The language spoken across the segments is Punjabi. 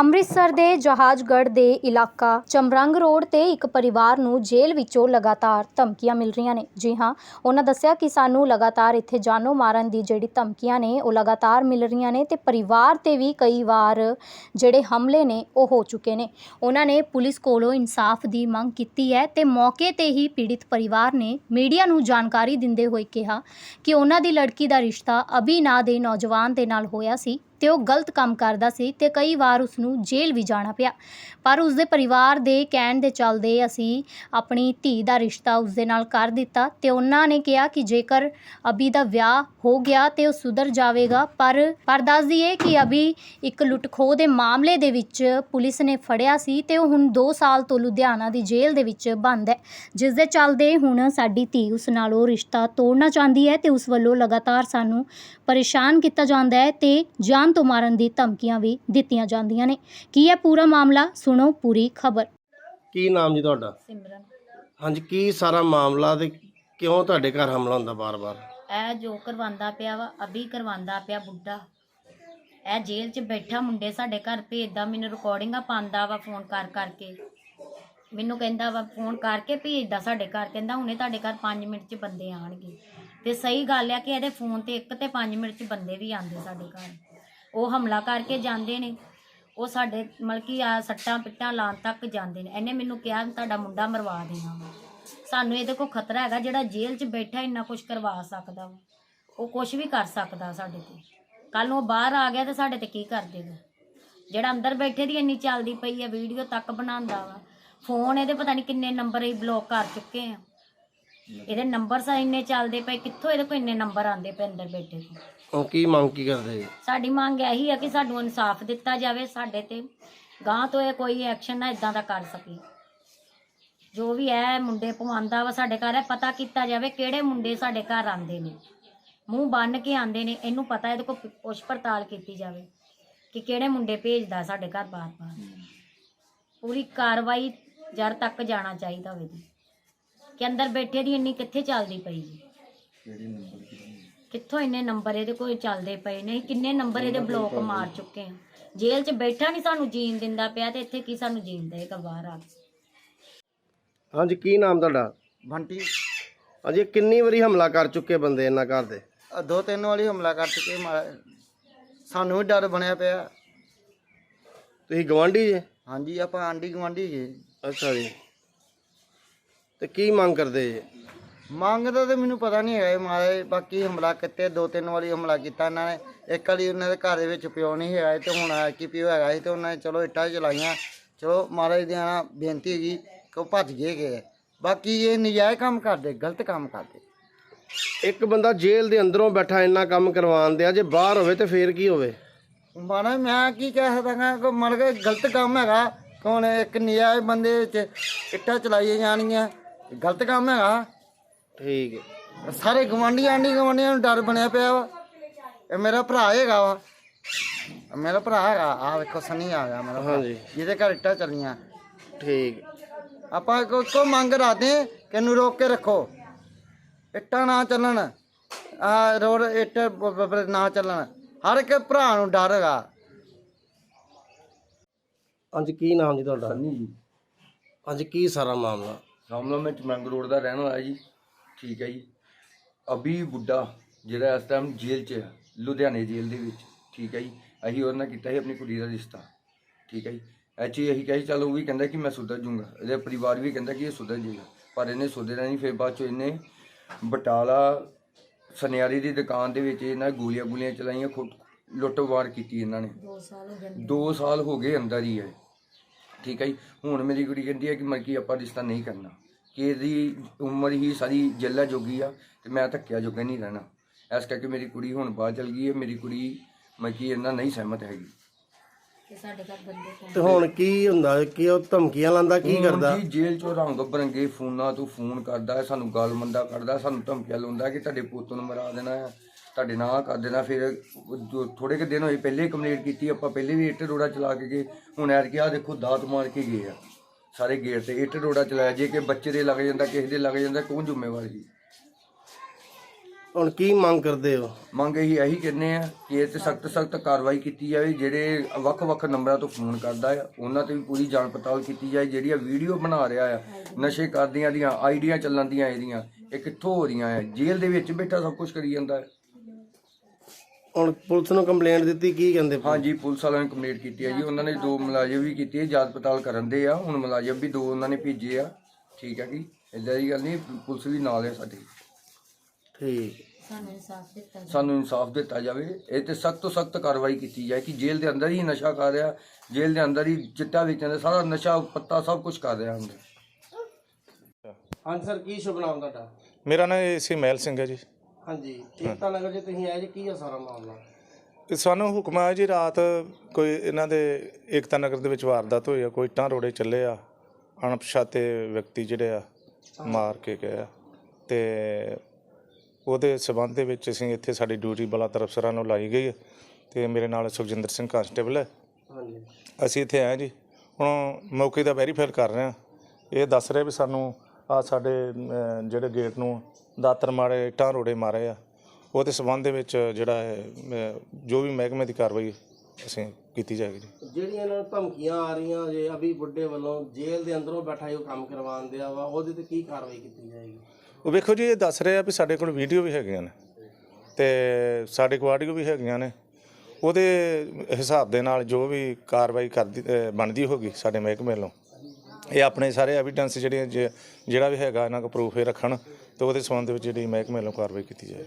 ਅੰਮ੍ਰਿਤਸਰ ਦੇ ਜਹਾਜ਼ਗੜ੍ਹ ਦੇ ਇਲਾਕਾ ਚਮਰੰਗ ਰੋਡ ਤੇ ਇੱਕ ਪਰਿਵਾਰ ਨੂੰ ਜੇਲ੍ਹ ਵਿੱਚੋਂ ਲਗਾਤਾਰ ਧਮਕੀਆਂ ਮਿਲ ਰਹੀਆਂ ਨੇ। ਜੀ ਹਾਂ, ਉਹਨਾਂ ਦੱਸਿਆ ਕਿ ਸਾਨੂੰ ਲਗਾਤਾਰ ਇੱਥੇ ਜਾਨੋਂ ਮਾਰਨ ਦੀ ਜਿਹੜੀ ਧਮਕੀਆਂ ਨੇ, ਉਹ ਲਗਾਤਾਰ ਮਿਲ ਰਹੀਆਂ ਨੇ ਤੇ ਪਰਿਵਾਰ ਤੇ ਵੀ ਕਈ ਵਾਰ ਜਿਹੜੇ ਹਮਲੇ ਨੇ, ਉਹ ਹੋ ਚੁੱਕੇ ਨੇ। ਉਹਨਾਂ ਨੇ ਪੁਲਿਸ ਕੋਲੋਂ ਇਨਸਾਫ ਦੀ ਮੰਗ ਕੀਤੀ ਹੈ ਤੇ ਮੌਕੇ ਤੇ ਹੀ ਪੀੜਿਤ ਪਰਿਵਾਰ ਨੇ ਮੀਡੀਆ ਨੂੰ ਜਾਣਕਾਰੀ ਦਿੰਦੇ ਹੋਏ ਕਿਹਾ ਕਿ ਉਹਨਾਂ ਦੀ ਲੜਕੀ ਦਾ ਰਿਸ਼ਤਾ ਅਭੀ ਨਾਂ ਦੇ ਨੌਜਵਾਨ ਦੇ ਨਾਲ ਹੋਇਆ ਸੀ। ਤੇ ਉਹ ਗਲਤ ਕੰਮ ਕਰਦਾ ਸੀ ਤੇ ਕਈ ਵਾਰ ਉਸ ਨੂੰ ਜੇਲ੍ਹ ਵੀ ਜਾਣਾ ਪਿਆ। ਪਰ ਉਸ ਦੇ ਪਰਿਵਾਰ ਦੇ ਕਹਿਣ ਦੇ ਚੱਲਦੇ ਅਸੀਂ ਆਪਣੀ ਧੀ ਦਾ ਰਿਸ਼ਤਾ ਉਸ ਦੇ ਨਾਲ ਕਰ ਦਿੱਤਾ ਤੇ ਉਹਨਾਂ ਨੇ ਕਿਹਾ ਕਿ ਜੇਕਰ ਅਭੀ ਦਾ ਵਿਆਹ ਹੋ ਗਿਆ ਤੇ ਉਹ ਸੁਧਰ ਜਾਵੇਗਾ, ਪਰ ਪਰ ਦੱਸ ਦਈਏ ਕਿ ਅਭੀ ਇੱਕ ਲੁੱਟਖੋ ਦੇ ਮਾਮਲੇ ਦੇ ਵਿੱਚ ਪੁਲਿਸ ਨੇ ਫੜਿਆ ਸੀ ਤੇ ਉਹ ਹੁਣ 2 ਸਾਲ ਤੋਂ ਲੁਧਿਆਣਾ ਦੀ ਜੇਲ੍ਹ ਦੇ ਵਿੱਚ ਬੰਦ ਹੈ। ਜਿਸ ਦੇ ਚੱਲਦੇ ਹੁਣ ਸਾਡੀ ਧੀ ਉਸ ਨਾਲ ਉਹ ਰਿਸ਼ਤਾ ਤੋੜਨਾ ਚਾਹੁੰਦੀ ਹੈ ਤੇ ਉਸ ਵੱਲੋਂ ਲਗਾਤਾਰ ਸਾਨੂੰ ਪਰੇਸ਼ਾਨ ਕੀਤਾ ਜਾਂਦਾ ਹੈ ਤੇ ਜਾਨ ਤੋਂ ਮਾਰਨ ਦੀ ਧਮਕੀਆਂ ਵੀ ਦਿੱਤੀਆਂ ਜਾਂਦੀਆਂ ਨੇ। ਕੀ ਹੈ ਪੂਰਾ ਮਾਮਲਾ? ਸੁਣੋ ਪੂਰੀ ਖਬਰ। ਕੀ ਨਾਮ ਜੀ ਤੁਹਾਡਾ? ਸਿਮਰਨ। ਹਾਂਜੀ ਕੀ ਸਾਰਾ ਮਾਮਲਾ ਤੇ ਕਿਉਂ ਤੁਹਾਡੇ ਘਰ ਹਮਲਾ ਹੁੰਦਾ ਬਾਰ-ਬਾਰ? ਇਹ ਜੋ ਕਰਵਾਉਂਦਾ ਪਿਆ ਵਾ ਅਭੀ ਕਰਵਾਉਂਦਾ ਪਿਆ ਬੁੱਢਾ। ਇਹ ਜੇਲ੍ਹ 'ਚ ਬੈਠਾ ਮੁੰਡੇ ਸਾਡੇ ਘਰ ਭੇਜਦਾ ਮੈਨੂੰ ਰਿਕਾਰਡਿੰਗਾਂ ਪਾਉਂਦਾ ਵਾ ਫੋਨ ਕਰ ਕਰਕੇ। ਮੈਨੂੰ ਕਹਿੰਦਾ ਵਾ ਫੋਨ ਕਰਕੇ ਭੇਜਦਾ ਸਾਡੇ ਘਰ ਕਹਿੰਦਾ ਹੁਣੇ ਤੁਹਾਡੇ ਘਰ 5 ਮਿੰਟ 'ਚ ਬੰਦੇ ਆਣਗੇ ਤੇ ਸਹੀ ਗੱਲ ਆ ਕਿ ਇਹਦੇ ਫੋਨ ਤੇ ਇੱਕ ਤੇ 5 ਮਿੰਟ 'ਚ ਬੰਦੇ ਵੀ ਆਉਂਦੇ ਸਾਡੇ ਘਰ। ਉਹ ਹਮਲਾ ਕਰਕੇ ਜਾਂਦੇ ਨੇ। ਉਹ ਸਾਡੇ ਮਤਲਬ ਕਿ ਆ ਸੱਟਾਂ ਪਿੱਟਾਂ ਲਾਉਣ ਤੱਕ ਜਾਂਦੇ ਨੇ। ਇਹਨੇ ਮੈਨੂੰ ਕਿਹਾ ਤੁਹਾਡਾ ਮੁੰਡਾ ਮਰਵਾ ਦੇਣਾ ਵਾ। ਸਾਨੂੰ ਇਹਦੇ ਕੋਲ ਖਤਰਾ ਹੈਗਾ ਜਿਹੜਾ ਜੇਲ੍ਹ 'ਚ ਬੈਠਾ ਇੰਨਾ ਕੁਝ ਕਰਵਾ ਸਕਦਾ ਵਾ। ਉਹ ਕੁਝ ਵੀ ਕਰ ਸਕਦਾ ਸਾਡੇ ਤੇ। ਕੱਲ ਨੂੰ ਉਹ ਬਾਹਰ ਆ ਗਿਆ ਤੇ ਸਾਡੇ ਤੇ ਕੀ ਕਰ ਦੇਗਾ? ਜਿਹੜਾ ਅੰਦਰ ਬੈਠੇ ਦੀ ਇੰਨੀ ਚੱਲਦੀ ਪਈ ਹੈ ਵੀਡੀਓ ਤੱਕ ਬਣਾਉਂਦਾ ਵਾ। ਫੋਨ ਇਹਦੇ ਪਤਾ ਨਹੀਂ ਕਿੰਨੇ ਨੰਬਰ ਹੀ ਬਲੌਕ ਕਰ ਚੁੱਕੇ ਆ। ਇਹਦੇ ਨੰਬਰ ਸਾ ਇੰਨੇ ਚੱਲਦੇ ਪਏ ਕਿੱਥੋਂ ਇਹਦੇ ਕੋਲ ਇੰਨੇ ਨੰਬਰ ਆਉਂਦੇ ਪਏ ਅੰਦਰ ਬੈਠੇ ਤੋਂ ਉਹ ਕੀ ਮੰਗ ਕੀ ਕਰਦੇ ਸਾਡੀ ਮੰਗ ਇਹੀ ਹੈ ਕਿ ਸਾਨੂੰ ਇਨਸਾਫ ਦਿੱਤਾ ਜਾਵੇ ਸਾਡੇ ਤੇ ਗਾਂ ਤੋਂ ਇਹ ਕੋਈ ਐਕਸ਼ਨ ਨਾ ਇਦਾਂ ਦਾ ਕਰ ਸਕੇ। ਜੋ ਵੀ ਹੈ ਮੁੰਡੇ ਪਵਾਉਂਦਾ ਵਾ ਸਾਡੇ ਘਰ ਹੈ ਪਤਾ ਕੀਤਾ ਜਾਵੇ ਕਿਹੜੇ ਮੁੰਡੇ ਸਾਡੇ ਘਰ ਆਉਂਦੇ ਨੇ। ਮੂੰਹ ਬੰਨ ਕੇ ਆਉਂਦੇ ਨੇ ਇਹਨੂੰ ਪਤਾ ਇਹਦੇ ਕੋਲ ਪੁੱਛ ਪੜਤਾਲ ਕੀਤੀ ਜਾਵੇ ਕਿ ਕਿਹੜੇ ਮੁੰਡੇ ਭੇਜਦਾ ਸਾਡੇ ਘਰ ਬਾਰ-ਬਾਰ। ਪੂਰੀ ਕਾਰਵਾਈ ਜੜ ਤੱਕ ਜਾਣਾ ਚਾਹੀਦਾ ਹੋਵੇ ਜੀ ਕਿ ਅੰਦਰ ਬੈਠੇ ਦੀ ਇੰਨੀ ਕਿੱਥੇ ਚੱਲਦੀ ਪਈ ਜੀ? ਕਿੱਥੋਂ ਇੰਨੇ ਨੰਬਰ ਇਹਦੇ ਕੋਲ ਚੱਲਦੇ ਪਏ ਨੇ? ਕਿੰਨੇ ਨੰਬਰ ਇਹਦੇ ਬਲੌਕ ਮਾਰ ਚੁੱਕੇ ਆ? ਜੇਲ੍ਹ 'ਚ ਬੈਠਾ ਨਹੀਂ ਸਾਨੂੰ ਜੀਣ ਦਿੰਦਾ ਪਿਆ ਤੇ ਇੱਥੇ ਕੀ ਸਾਨੂੰ ਜੀਣ ਦੇਗਾ ਬਾਹਰ ਆ ਕੇ ਹਾਂਜੀ ਕੀ ਨਾਮ ਤੁਹਾਡਾ? ਬੰਟੀ। ਹਾਂਜੀ ਕਿੰਨੀ ਵਾਰੀ ਹਮਲਾ ਕਰ ਚੁੱਕੇ ਬੰਦੇ ਇਹਨਾਂ ਘਰ ਦੇ? ਆਹ ਦੋ ਤਿੰਨ ਵਾਲੀ ਹਮਲਾ ਕਰ ਚੁੱਕੇ ਮਾ- ਸਾਨੂੰ ਵੀ ਡਰ ਬਣਿਆ ਪਿਆ। ਤੁਸੀਂ ਗਵਾਂਢੀ ਜੇ? ਹਾਂਜੀ ਆਪਾਂ ਆਂਢੀ ਗੁਆਂਢੀ ਜੀ। ਅੱਛਾ ਜੀ। ਤੇ ਕੀ ਮੰਗ ਕਰਦੇ ਜੀ? ਮੰਗਦਾ ਤੇ ਮੈਨੂੰ ਪਤਾ ਨਹੀਂ ਹੈਗਾ ਮਾਰੇ ਬਾਕੀ ਹਮਲਾ ਕਿਤੇ ਦੋ ਤਿੰਨ ਵਾਰੀ ਹਮਲਾ ਕੀਤਾ ਇਹਨਾਂ ਨੇ। ਇੱਕ ਵਾਰੀ ਉਹਨਾਂ ਦੇ ਘਰ ਦੇ ਵਿੱਚ ਪਿਓ ਨਹੀਂ ਹੈਗਾ ਸੀ ਤੇ ਹੁਣ ਆ ਕੀ ਪਿਓ ਹੈਗਾ ਸੀ ਤੇ ਉਹਨਾਂ ਨੇ ਚਲੋ ਇੱਟਾਂ ਚਲਾਈਆਂ। ਚਲੋ ਮਹਾਰਾਜ ਦੀ ਨਾਲ ਬੇਨਤੀ ਹੈਗੀ ਕਿ ਉਹ ਭੱਜ ਗਏ ਗਏ ਬਾਕੀ ਇਹ ਨਜਾਇਜ਼ ਕੰਮ ਕਰਦੇ ਗਲਤ ਕੰਮ ਕਰਦੇ। ਇੱਕ ਬੰਦਾ ਜੇਲ੍ਹ ਦੇ ਅੰਦਰੋਂ ਬੈਠਾ ਇੰਨਾ ਕੰਮ ਕਰਵਾਉਣ ਦਿਆ ਜੇ ਬਾਹਰ ਹੋਵੇ ਤੇ ਫੇਰ ਕੀ ਹੋਵੇ? ਮਾਣਾ ਮੈਂ ਕੀ ਕਹਿ ਸਕਦਾ ਕਿ ਮਨ ਕੇ ਗਲਤ ਕੰਮ ਹੈਗਾ। ਕੌਣ ਇੱਕ ਨਜਾਇਜ਼ ਬੰਦੇ ਵਿੱਚ ਇੱਟਾਂ ਚਲਾਈਆਂ ਜਾਣੀਆਂ ਗਲਤ ਕੰਮ ਹੈਗਾ। ਠੀਕ ਹੈ। ਸਾਰੇ ਗਵਾਂਢੀ ਆਂਢੀ ਗਵਾਂਢੀਆਂ ਨੂੰ ਡਰ ਬਣਿਆ ਪਿਆ ਵਾ। ਇਹ ਮੇਰਾ ਭਰਾ ਹੈਗਾ ਵਾ। ਇਹ ਮੇਰਾ ਭਰਾ ਹੈਗਾ। ਆ ਵੇਖੋ ਸਨੀ ਆ ਗਿਆ ਮੇਰਾ ਭਰਾ, ਹਾਂਜੀ। ਜਿਹਦੇ ਘਰ ਇੱਟਾਂ ਚੱਲੀਆਂ। ਠੀਕ। ਆਪਾਂ ਕੋ ਕੋ ਮੰਗ ਰਾਦੇ ਕਿ ਇਹਨੂੰ ਰੋਕ ਕੇ ਰੱਖੋ। ਇੱਟਾਂ ਨਾ ਚੱਲਣ। ਆ ਰੋਡ ਇੱਟ ਬ- ਬ- ਬ- ਨਾ ਚੱਲਣ। ਹਰ ਇੱਕ ਭਰਾ ਨੂੰ ਡਰ ਹੈਗਾ। ਹਾਂਜੀ ਕੀ ਨਾਮ ਜੀ ਤੁਹਾਡਾ? ਸੰਨੀ ਜੀ। ਹਾਂਜੀ ਕੀ ਸਾਰਾ ਮਾਮਲਾ? ਮਾਮਲਾ ਮੈਂ ਚਮੰਗ ਰੋਡ ਦਾ ਰਹਿਣ ਵਾਲਾ ਜੀ। ਠੀਕ ਹੈ ਜੀ। ਅਭੀ ਬੁੱਢਾ ਜਿਹੜਾ ਇਸ ਟਾਈਮ ਜੇਲ੍ਹ 'ਚ ਹੈ ਲੁਧਿਆਣੇ ਜੇਲ੍ਹ ਦੇ ਵਿੱਚ। ਠੀਕ ਹੈ ਜੀ। ਅਸੀਂ ਉਹਦੇ ਨਾਲ ਕੀਤਾ ਸੀ ਆਪਣੀ ਕੁੜੀ ਦਾ ਰਿਸ਼ਤਾ। ਠੀਕ ਹੈ ਜੀ। ਐਚੀ ਅਸੀਂ ਕਿਹਾ ਚਲ ਉਹ ਵੀ ਕਹਿੰਦਾ ਕਿ ਮੈਂ ਸੁਧਰ ਜੂੰਗਾ। ਇਹਦੇ ਪਰਿਵਾਰ ਵੀ ਕਹਿੰਦਾ ਕਿ ਇਹ ਸੁਧਰ ਜਾਏਗਾ ਪਰ ਇਹਨੇ ਸੁਧਰਿਆ ਨਹੀਂ ਫਿਰ ਬਾਅਦ ਚੋਂ ਇਹਨੇ ਬਟਾਲਾ ਸੁਨਿਆਰੀ ਦੀ ਦੁਕਾਨ ਦੇ ਵਿੱਚ ਇਹਨਾਂ ਗੋਲੀਆਂ ਗੋਲੀਆਂ ਚਲਾਈਆਂ ਖੁੱਟ ਲੁੱਟਵਾਰ ਕੀਤੀ ਇਹਨਾਂ ਨੇ। 2 ਸਾਲ ਹੋ ਗਏ 2 ਸਾਲ ਹੋ ਗਏ ਅੰਦਰ ਹੀ ਹੈ। ਠੀਕ ਹੈ ਜੀ। ਹੁਣ ਮੇਰੀ ਕੁੜੀ ਕਹਿੰਦੀ ਹੈ ਕਿ ਮਰਕੀ ਆਪਾਂ ਰਿਸ਼ਤਾ ਨਹੀਂ ਕਰਨਾ। ਕਿ ਇਹਦੀ ਉਮਰ ਹੀ ਸਾਰੀ ਜੱਲਾ ਜੋਗੀ ਆ ਤੇ ਮੈਂ ਧੱਕਿਆ ਜੋਗਾ ਨਹੀਂ ਰਹਿਣਾ। ਇਸ ਕਰਕੇ ਮੇਰੀ ਕੁੜੀ ਹੁਣ ਬਾਹਰ ਚਲ ਗਈ ਹੈ। ਮੇਰੀ ਕੁੜੀ ਮਰਕੀ ਇਹਨਾਂ ਨਹੀਂ ਸਹਿਮਤ ਹੈਗੀ। ਕਿ ਸਾਡੇ ਘਰ ਬੰਦੇ ਕੋਲ ਤੇ ਹੁਣ ਕੀ ਹੁੰਦਾ? ਕਿ ਉਹ ਧਮਕੀਆਂ ਲਾਂਦਾ ਕੀ ਹੁਣ ਕਰਦਾ? ਜੀ ਜੇਲ੍ਹ ਚੋਂ ਰੰਗ ਬਰੰਗੇ ਫੋਨਾਂ ਤੋਂ ਫੋਨ ਕਰਦਾ ਹੈ ਸਾਨੂੰ ਗਾਲ ਮੰਦਾ ਕਰਦਾ ਸਾਨੂੰ ਧਮਕੀਆਂ ਲਾਉਂਦਾ ਕਿ ਤੁਹਾਡੇ ਪੁੱਤ ਨੂੰ ਮਰਾ ਦੇਣਾ ਹੈ ਤੁਹਾਡੇ ਨਾਂ ਕਰ ਦੇਣਾ। ਫਿਰ ਥੋੜੇ ਕੁ ਦਿਨ ਹੋਏ ਪਹਿਲੇ ਕੰਪਲੇਂਟ ਕੀਤੀ ਆਪਾਂ ਪਹਿਲੇ ਵੀ ਇੱਟ ਰੋੜਾ ਚਲਾ ਕੇ ਗਏ। ਹੁਣ ਐਰ ਆ ਦੇਖੋ ਦਾਤ ਮਾਰ ਕੇ ਗਏ ਆ। ਸਾਰੇ ਗੇਟ ਤੇ ਇੱਟ ਰੋੜਾ ਚਲਾਇਆ ਜੇ ਕਿ ਬੱਚੇ ਦੇ ਲੱਗ ਜਾਂਦਾ ਕਿਸੇ ਦੇ ਲੱਗ ਜਾਂਦਾ ਕੌਣ ਜ਼ਿੰਮੇਵਾਰ ਜੀ ਹੁਣ ਕੀ ਮੰਗ ਕਰਦੇ ਹੋ? ਮੰਗ ਇਹੀ ਇਹੀ ਕਹਿੰਦੇ ਆ ਕਿ ਇਹ ਤੇ ਸਖਤ ਸਖਤ ਕਾਰਵਾਈ ਕੀਤੀ ਜਾਵੇ ਜਿਹੜੇ ਵੱਖ-ਵੱਖ ਨੰਬਰਾਂ ਤੋਂ ਫੋਨ ਕਰਦਾ ਆ ਉਹਨਾਂ ਤੇ ਵੀ ਪੂਰੀ ਜਾਂਚ ਪੜਤਾਲ ਕੀਤੀ ਜਾਏ ਜਿਹੜੀਆਂ ਵੀਡੀਓ ਬਣਾ ਰਿਹਾ ਆ ਨਸ਼ੇ ਕਰਦੀਆਂ ਦੀਆਂ ਆਈਡੀਆਂ ਚੱਲਣ ਦੀਆਂ ਇਹਦੀਆਂ ਇਹ ਕਿੱਥੋਂ ਹੋ ਰਹੀਆਂ ਆ? ਜੇਲ੍ਹ ਦੇ ਵਿੱਚ ਬੈਠਾ ਸਭ ਕੁਝ ਕਰੀ ਜਾਂਦਾ। ਹੈ ਹੁਣ ਪੁਲਿਸ ਨੂੰ ਕੰਪਲੇਂਟ ਦਿੱਤੀ ਕੀ ਕਹਿੰਦੇ ਪੁਲਿਸ? ਹਾਂਜੀ ਪੁਲਿਸ ਵਾਲਿਆਂ ਨੇ ਕੰਪਲੀਟ ਕੀਤੀ ਹੈ ਜੀ। ਉਹਨਾਂ ਨੇ ਦੋ ਮੁਲਾਜ਼ਮ ਵੀ ਕੀਤੀ ਹੈ ਜਾਂਚ ਪੜਤਾਲ ਕਰਨ ਦੇ ਆ। ਹੁਣ ਮੁਲਾਜ਼ਮ ਵੀ ਦੋ ਉਹਨਾਂ ਨੇ ਭੇਜੇ ਆ। ਠੀਕ ਹੈ ਜੀ। ਇਦਾਂ ਦੀ ਗੱਲ ਨਹੀਂ ਪੁਲਿਸ ਵੀ ਨਾਲ ਹੈ ਸਾਡੀ। ਠੀਕ। ਸਾਨੂੰ ਇਨਸਾਫ ਦਿੱਤਾ ਜਾਵੇ। ਇਹ ਤੇ ਸਖਤ ਤੋਂ ਸਖਤ ਕਾਰਵਾਈ ਕੀਤੀ ਜਾਏ ਕਿ ਜੇਲ੍ਹ ਦੇ ਅੰਦਰ ਹੀ ਨਸ਼ਾ ਕਰ ਰਿਹਾ ਜੇਲ੍ਹ ਦੇ ਅੰਦਰ ਹੀ ਚਿੱਟਾ ਵੇਚਣ ਦਾ ਸਾਰਾ ਨਸ਼ਾ ਪੱਤਾ ਸਭ ਕੁਝ ਕਰ ਰਿਹਾ ਅੰਦਰ। ਹਾਂਜੀ ਸਰ ਕੀ ਸ਼ੁਭ ਨਾਮ ਤੁਹਾਡਾ? ਮੇਰਾ ਨਾਮ ਏਸੀ ਮਹਿਲ ਸਿੰਘ ਹੈ ਜੀ। ਹਾਂਜੀ ਏਕਤਾ ਨਗਰ ਜੇ ਤੁਸੀਂ ਆਏ ਜੀ ਕੀ ਆ ਸਾਰਾ ਮਾਮਲਾ? ਇਹ ਸਾਨੂੰ ਹੁਕਮ ਆਇਆ ਜੀ ਰਾਤ ਕੋਈ ਇਹਨਾਂ ਦੇ ਏਕਤਾ ਨਗਰ ਦੇ ਵਿੱਚ ਵਾਰਦਾਤ ਹੋਈ ਆ ਕੋਈ ਇੱਟਾਂ ਰੋੜੇ ਚੱਲੇ ਆ ਅਣਪਛਾਤੇ ਵਿਅਕਤੀ ਜਿਹੜੇ ਆ ਮਾਰ ਕੇ ਗਏ ਆ। ਤੇ ਉਹਦੇ ਸਬੰਧ ਦੇ ਵਿੱਚ ਅਸੀਂ ਇੱਥੇ ਸਾਡੀ ਡਿਊਟੀ ਬਲਾ ਤਰਫ ਸਰਾਂ ਨੂੰ ਲਾਈ ਗਈ ਹੈ ਤੇ ਮੇਰੇ ਨਾਲ ਸੁਖਜਿੰਦਰ ਸਿੰਘ ਕਾਂਸਟੇਬਲ ਹੈ ਹਾਂਜੀ। ਅਸੀਂ ਇੱਥੇ ਆਏ ਜੀ। ਹੁਣ ਮੌਕੇ ਦਾ ਵੈਰੀਫਾਈ ਕਰ ਰਹੇ ਹਾਂ ਇਹ ਦੱਸ ਰਹੇ ਵੀ ਸਾਨੂੰ ਆ ਸਾਡੇ ਅਮ, ਜਿਹੜੇ ਗੇਟ ਨੂੰ ਦਾਤਰ ਮਾਰੇ ਇੱਟਾਂ ਰੋੜੇ ਮਾਰੇ ਆ ਉਹਦੇ ਸਬੰਧ ਦੇ ਵਿੱਚ ਜਿਹੜਾ ਹੈ ਅਮ, ਜੋ ਵੀ ਮਹਿਕਮੇ ਦੀ ਕਾਰਵਾਈ ਅਸੀਂ ਕੀਤੀ ਜਾਏਗੀ ਜੀ। ਜਿਹੜੀਆਂ ਇਹਨਾਂ ਨੂੰ ਧਮਕੀਆਂ ਆ ਰਹੀਆਂ ਜੇ ਅਭੀ ਬੁੱਢੇ ਵੱਲੋਂ ਜੇਲ੍ਹ ਦੇ ਅੰਦਰੋਂ ਬੈਠਾ ਹੀ ਉਹ ਕੰਮ ਕਰਵਾਉਣ ਦਿਆ ਵਾ ਉਹਦੇ ਤੇ ਕੀ ਕਾਰਵਾਈ ਕੀਤੀ ਜਾਏਗੀ? ਉਹ ਵੇਖੋ ਜੀ ਇਹ ਦੱਸ ਰਹੇ ਆ ਵੀ ਸਾਡੇ ਕੋਲ ਵੀਡੀਓ ਵੀ ਹੈਗੀਆਂ ਨੇ ਤੇ ਸਾਡੇ ਕੋਲ ਆਡੀਓ ਵੀ ਹੈਗੀਆਂ ਨੇ। ਉਹਦੇ ਹਿਸਾਬ ਦੇ ਨਾਲ ਜੋ ਵੀ ਕਾਰਵਾਈ ਕਰਦੀ ਅ, ਬਣਦੀ ਹੋਗੀ ਸਾਡੇ ਮਹਿਕਮੇ ਵੱਲੋਂ ਇਹ ਆਪਣੇ ਸਾਰੇ ਐਵੀਡੈਂਸ ਜਿਹੜੇ ਜੇ- ਜਿਹੜਾ ਵੀ ਹੈਗਾ ਇਹਨਾਂ ਕੋਲ ਪ੍ਰੂਫ ਇਹ ਰੱਖਣ ਤੇ ਉਹਦੇ ਸੰਬੰਧ ਵਿੱਚ ਜਿਹੜੀ ਮਹਿਕਮੇ ਵੱਲੋਂ ਕਾਰਵਾਈ ਕੀਤੀ ਜਾਏ।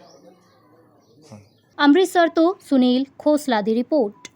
ਅੰਮ੍ਰਿਤਸਰ ਤੋਂ ਸੁਨੀਲ ਖੋਸਲਾ ਦੀ ਰਿਪੋਰਟ।